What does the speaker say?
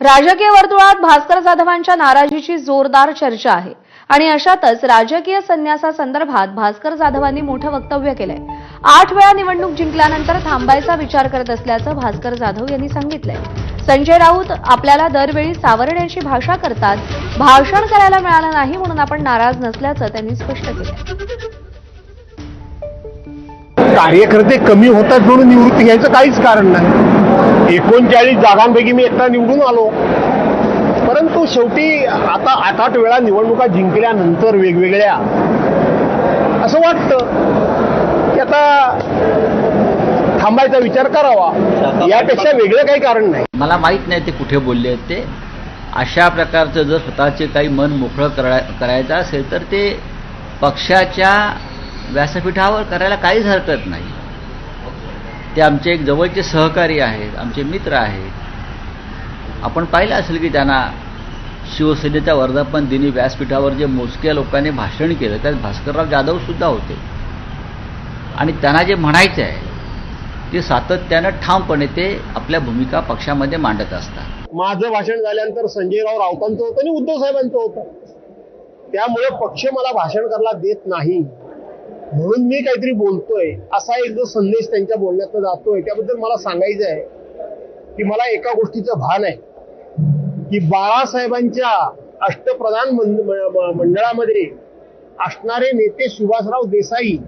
राजकीय वर्तुळात भास्कर जाधवांच्या नाराजीची जोरदार चर्चा आहे. आणि अशातच राजकीय संन्यासासंदर्भात भास्कर जाधवांनी मोठं वक्तव्य केलंय. आठ वेळा निवडणूक जिंकल्यानंतर थांबायचा विचार करत असल्याचं भास्कर जाधव यांनी सांगितलंय. संजय राऊत आपल्याला दरवेळी सावरण्याची भाषा करतात. भाषण करायला मिळालं नाही म्हणून आपण नाराज नसल्याचं त्यांनी स्पष्ट केलं कार्यकर्ते कमी होतात म्हणून निवृत्ती घ्यायचं काहीच कारण नाही. एकोणचाळीस जागांपैकी मी एकटा निवडून आलो. परंतु शेवटी आता आठ आठ वेळा निवडणुका जिंकल्यानंतर वेगवेगळ्या असं वाटतं की आता थांबायचा विचार करावा. यापेक्षा वेगळं काही कारण नाही. मला माहीत नाही ते कुठे बोलले आहेत ते. अशा प्रकारचं जर स्वतःचे काही मन मोकळं करा करायचं असेल तर ते पक्षाच्या व्यासपीठावर करायला काहीच हरकत नाही. ते आमचे एक जवळचे सहकारी आहेत आमचे मित्र आहेत. आपण पाहिलं असेल की त्यांना शिवसेनेच्या वर्धापन दिनी व्यासपीठावर जे मोजक्या लोकांनी भाषण केलं त्यात भास्करराव जाधव सुद्धा होते. आणि त्यांना जे म्हणायचं आहे ते सातत्यानं ठामपणे ते आपल्या भूमिका पक्षामध्ये मांडत असतात. माझं भाषण झाल्यानंतर संजयराव राऊतांचं होतं आणि उद्धव साहेबांचं होतं. त्यामुळे पक्ष मला भाषण करायला देत नाही. म्हणून मी काहीतरी बोलतोय असा एक जो संदेश त्यांच्या बोलण्यात जातोय त्याबद्दल मला सांगायचं आहे की मला एका गोष्टीचं भान आहे. की बाळासाहेबांच्या अष्टप्रधान मंडळामध्ये असणारे नेते सुभाषराव देसाई